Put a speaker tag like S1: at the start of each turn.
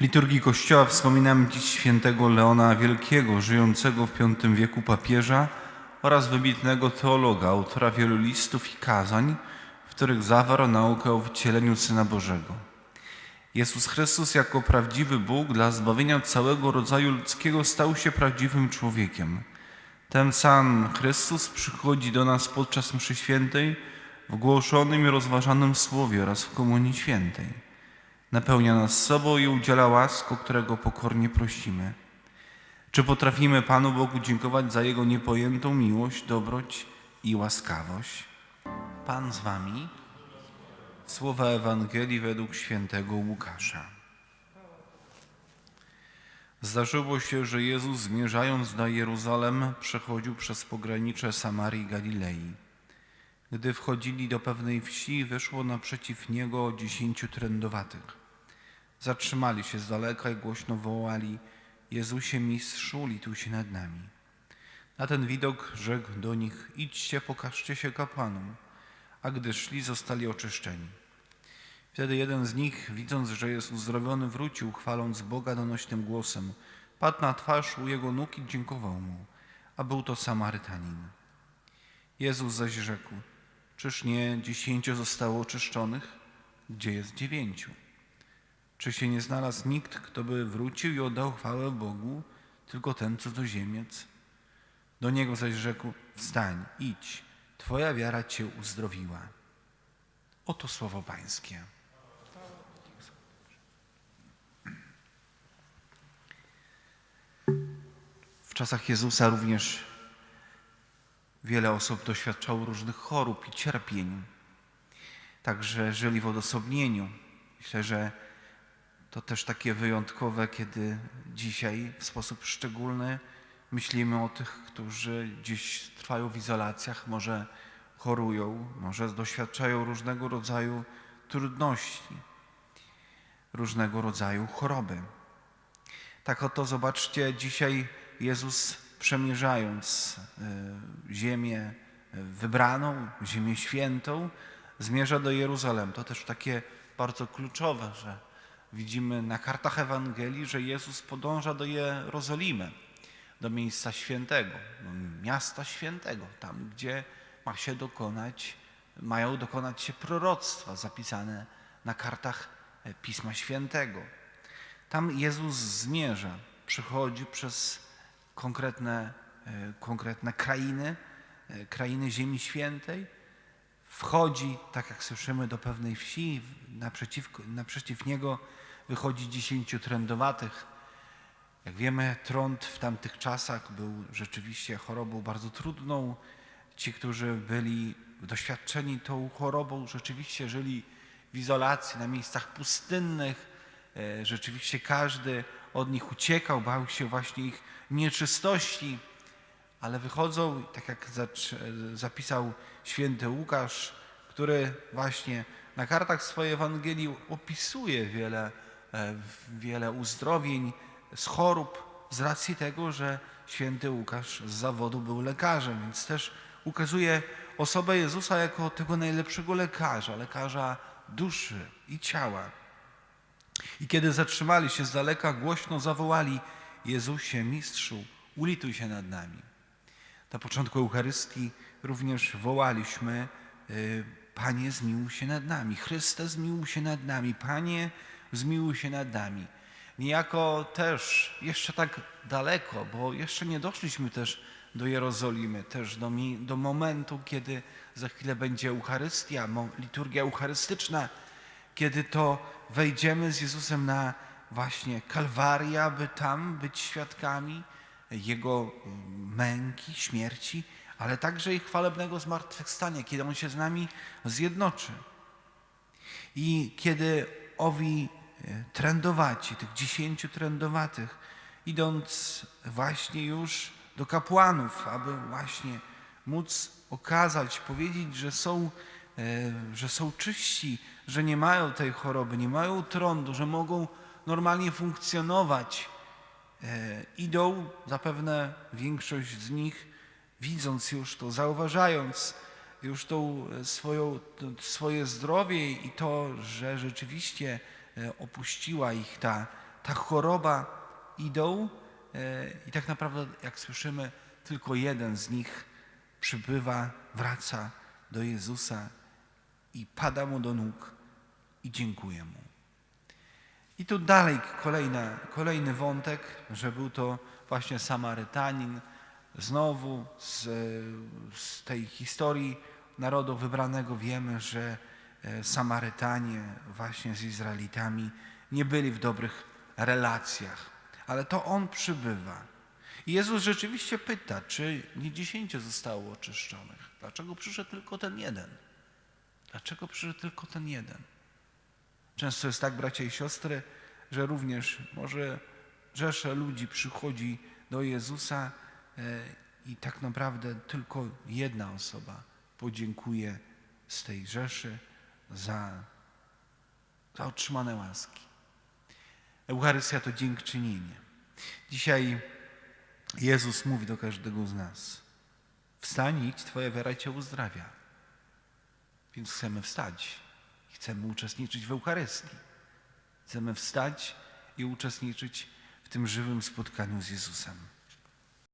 S1: W liturgii Kościoła wspominamy dziś świętego Leona Wielkiego, żyjącego w V wieku papieża oraz wybitnego teologa, autora wielu listów i kazań, w których zawarł naukę o wcieleniu Syna Bożego. Jezus Chrystus jako prawdziwy Bóg dla zbawienia całego rodzaju ludzkiego stał się prawdziwym człowiekiem. Ten sam Chrystus przychodzi do nas podczas mszy świętej w głoszonym i rozważanym słowie oraz w komunii świętej. Napełnia nas sobą i udziela łask, o którego pokornie prosimy. Czy potrafimy Panu Bogu dziękować za Jego niepojętą miłość, dobroć i łaskawość? Pan z Wami. Słowa Ewangelii według świętego Łukasza. Zdarzyło się, że Jezus zmierzając do Jeruzalem przechodził przez pogranicze Samarii i Galilei. Gdy wchodzili do pewnej wsi, wyszło naprzeciw Niego dziesięciu trędowatych. Zatrzymali się z daleka i głośno wołali Jezusie Mistrzu, lituj się nad nami. Na ten widok rzekł do nich, idźcie, pokażcie się kapłanom. A gdy szli, zostali oczyszczeni. Wtedy jeden z nich, widząc, że jest uzdrowiony, wrócił, chwaląc Boga donośnym głosem. Padł na twarz u jego nóg i dziękował mu, a był to Samarytanin. Jezus zaś rzekł, czyż nie dziesięciu zostało oczyszczonych? Gdzie jest dziewięciu? Czy się nie znalazł nikt, kto by wrócił i oddał chwałę Bogu, tylko ten cudzoziemiec? Do niego zaś rzekł, wstań, idź, twoja wiara cię uzdrowiła. Oto słowo Pańskie. W czasach Jezusa również wiele osób doświadczało różnych chorób i cierpień. Także żyli w odosobnieniu. Myślę, że to też takie wyjątkowe, kiedy dzisiaj w sposób szczególny myślimy o tych, którzy gdzieś trwają w izolacjach, może chorują, może doświadczają różnego rodzaju trudności, różnego rodzaju choroby. Tak oto zobaczcie, dzisiaj Jezus przemierzając y, ziemię wybraną, ziemię świętą, zmierza do Jeruzalem. To też takie bardzo kluczowe, że widzimy na kartach Ewangelii, że Jezus podąża do Jerozolimy, do miejsca świętego, do miasta świętego, tam gdzie ma się dokonać, mają dokonać się proroctwa zapisane na kartach Pisma Świętego. Tam Jezus zmierza, przychodzi przez konkretne, konkretne krainy, krainy Ziemi Świętej, wchodzi, tak jak słyszymy, do pewnej wsi, naprzeciw, naprzeciw niego wychodzi dziesięciu trędowatych. Jak wiemy, trąd w tamtych czasach był rzeczywiście chorobą bardzo trudną. Ci, którzy byli doświadczeni tą chorobą, rzeczywiście żyli w izolacji, na miejscach pustynnych. E, rzeczywiście każdy od nich uciekał, bał się właśnie ich nieczystości, ale wychodzą, tak jak zapisał święty Łukasz, który właśnie na kartach swojej Ewangelii opisuje wiele E, wiele uzdrowień z chorób z racji tego, że święty Łukasz z zawodu był lekarzem, więc też ukazuje osobę Jezusa jako tego najlepszego lekarza, lekarza duszy i ciała. I kiedy zatrzymali się z daleka, głośno zawołali Jezusie, mistrzu, ulituj się nad nami. Na początku Eucharystii również wołaliśmy y, Panie zmiłuj się nad nami, Chryste zmiłuj się nad nami, Panie zmiłuj się nad nami. Niejako też jeszcze tak daleko, bo jeszcze nie doszliśmy też do Jerozolimy, też do, do momentu, kiedy za chwilę będzie Eucharystia, liturgia eucharystyczna, kiedy to wejdziemy z Jezusem na właśnie Kalwarię, aby tam być świadkami Jego męki, śmierci, ale także i chwalebnego zmartwychwstania, kiedy On się z nami zjednoczy. I kiedy owi trędowaci, tych dziesięciu trędowatych, idąc właśnie już do kapłanów, aby właśnie móc okazać, powiedzieć, że są, e, że są czyści, że nie mają tej choroby, nie mają trądu, że mogą normalnie funkcjonować. E, idą, zapewne większość z nich, widząc już to, zauważając już tą swoją, swoje zdrowie i to, że rzeczywiście E, opuściła ich ta ta choroba idą e, i tak naprawdę, jak słyszymy, tylko jeden z nich przybywa, wraca do Jezusa i pada mu do nóg i dziękuję mu. I tu dalej kolejna, kolejny wątek, że był to właśnie Samarytanin. Znowu z, z tej historii narodu wybranego wiemy, że e, Samarytanie właśnie z Izraelitami nie byli w dobrych relacjach, ale to on przybywa. I Jezus rzeczywiście pyta, czy nie dziesięciu zostało oczyszczonych. Dlaczego przyszedł tylko ten jeden? Dlaczego przyszedł tylko ten jeden? Często jest tak, bracia i siostry, że również może rzesze ludzi przychodzi do Jezusa e, i tak naprawdę tylko jedna osoba podziękuje z tej rzeszy za, za otrzymane łaski. Eucharystia to dziękczynienie. Dzisiaj Jezus mówi do każdego z nas: Wstań, idź, Twoja wiara Cię uzdrawia. Więc chcemy wstać. Chcemy uczestniczyć w Eucharystii. Chcemy wstać i uczestniczyć w tym żywym spotkaniu z Jezusem.